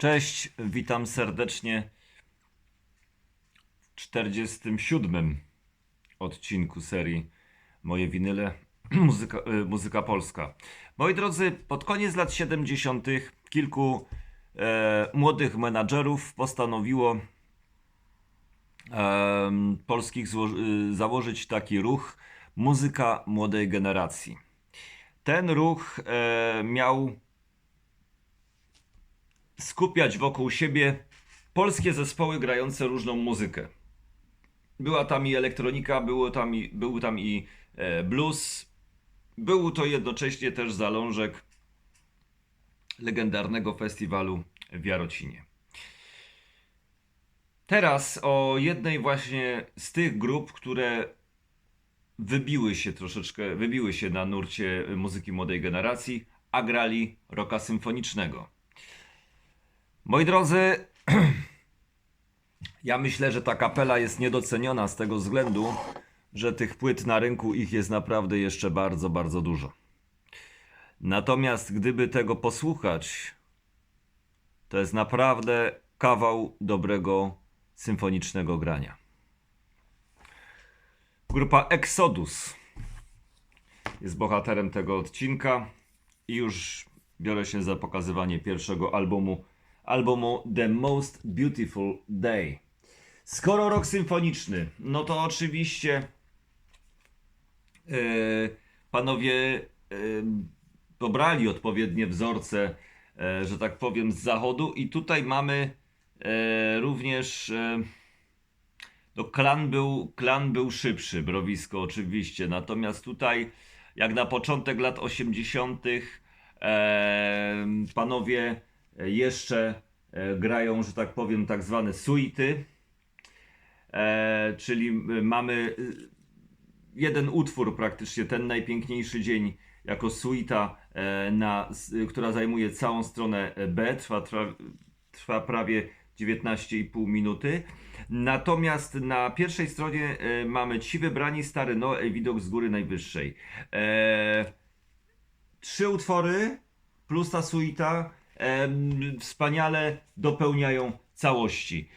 Cześć, witam serdecznie w 47 odcinku serii Moje winyle muzyka, y, muzyka polska. Moi drodzy, pod koniec lat 70. kilku e, młodych menadżerów postanowiło em, polskich y, założyć taki ruch Muzyka Młodej Generacji. Ten ruch e, miał skupiać wokół siebie polskie zespoły grające różną muzykę. Była tam i elektronika, było tam i, był tam i e, blues. Był to jednocześnie też zalążek legendarnego festiwalu w Jarocinie. Teraz o jednej właśnie z tych grup, które wybiły się troszeczkę, wybiły się na nurcie muzyki młodej generacji, a grali rocka symfonicznego. Moi drodzy, ja myślę, że ta kapela jest niedoceniona z tego względu, że tych płyt na rynku ich jest naprawdę jeszcze bardzo, bardzo dużo. Natomiast gdyby tego posłuchać, to jest naprawdę kawał dobrego symfonicznego grania. Grupa Exodus jest bohaterem tego odcinka i już biorę się za pokazywanie pierwszego albumu, albumu The Most Beautiful Day. Skoro rok symfoniczny, no to oczywiście e, panowie e, pobrali odpowiednie wzorce, e, że tak powiem, z zachodu i tutaj mamy e, również e, no, klan był, klan był szybszy, Browisko oczywiście. Natomiast tutaj, jak na początek lat 80., e, panowie jeszcze e, grają, że tak powiem, tak zwane suity. E, czyli mamy e, jeden utwór, praktycznie ten najpiękniejszy dzień, jako suita, e, na, która zajmuje całą stronę B, trwa, trwa, prawie 19,5 minuty. Natomiast na pierwszej stronie e, mamy Ci wybrani stary Noe widok z góry najwyższej. E, trzy utwory plus ta suita wspaniale dopełniają całości.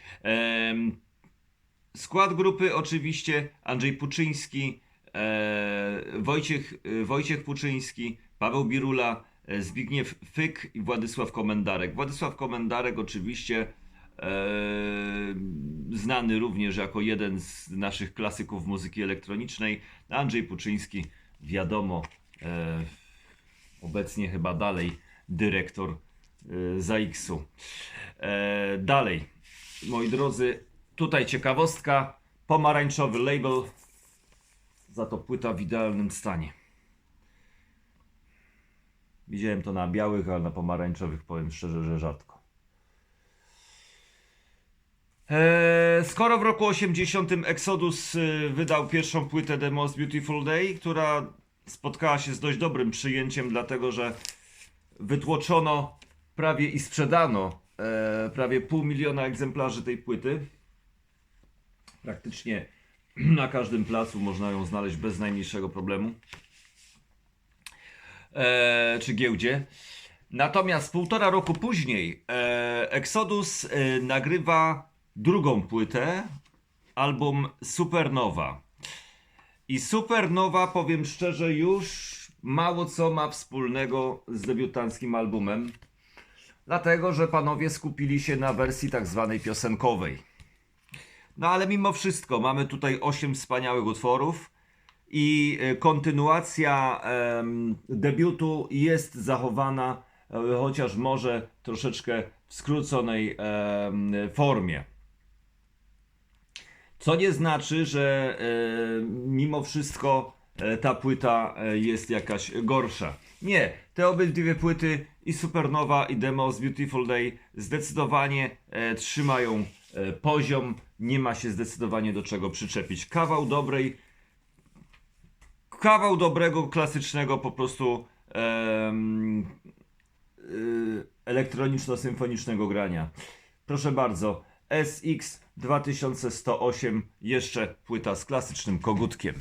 Skład grupy oczywiście Andrzej Puczyński, e, Wojciech, e, Wojciech Puczyński, Paweł Birula, e, Zbigniew Fyk i Władysław Komendarek. Władysław Komendarek oczywiście znany również jako jeden z naszych klasyków muzyki elektronicznej. Andrzej Puczyński, wiadomo, obecnie chyba dalej dyrektor e, ZAX-u. E, dalej, moi drodzy, tutaj ciekawostka, pomarańczowy label, za to płyta w idealnym stanie. Widziałem to na białych, ale na pomarańczowych powiem szczerze, że rzadko. Eee, skoro w roku 80 Exodus y, wydał pierwszą płytę The Most Beautiful Day, która spotkała się z dość dobrym przyjęciem, dlatego że wytłoczono prawie i sprzedano e, prawie pół miliona egzemplarzy tej płyty. Praktycznie na każdym placu można ją znaleźć bez najmniejszego problemu. E, czy giełdzie. Natomiast półtora roku później e, Exodus e, nagrywa drugą płytę, album Supernowa. I Supernowa, powiem szczerze, już mało co ma wspólnego z debiutanckim albumem. Dlatego, że panowie skupili się na wersji tak zwanej piosenkowej. No ale mimo wszystko mamy tutaj 8 wspaniałych utworów i e, kontynuacja em, debiutu jest zachowana, e, chociaż może troszeczkę w skróconej em, formie. Co nie znaczy, że e, mimo wszystko ta płyta e, jest jakaś gorsza. Nie, te obydwie płyty i Supernowa i Demo z Beautiful Day zdecydowanie e, trzymają e, poziom, nie ma się zdecydowanie do czego przyczepić. Kawał dobrej, kawał dobrego, klasycznego po prostu y, elektroniczno-symfonicznego grania. Proszę bardzo, SX 2108, jeszcze płyta z klasycznym kogutkiem.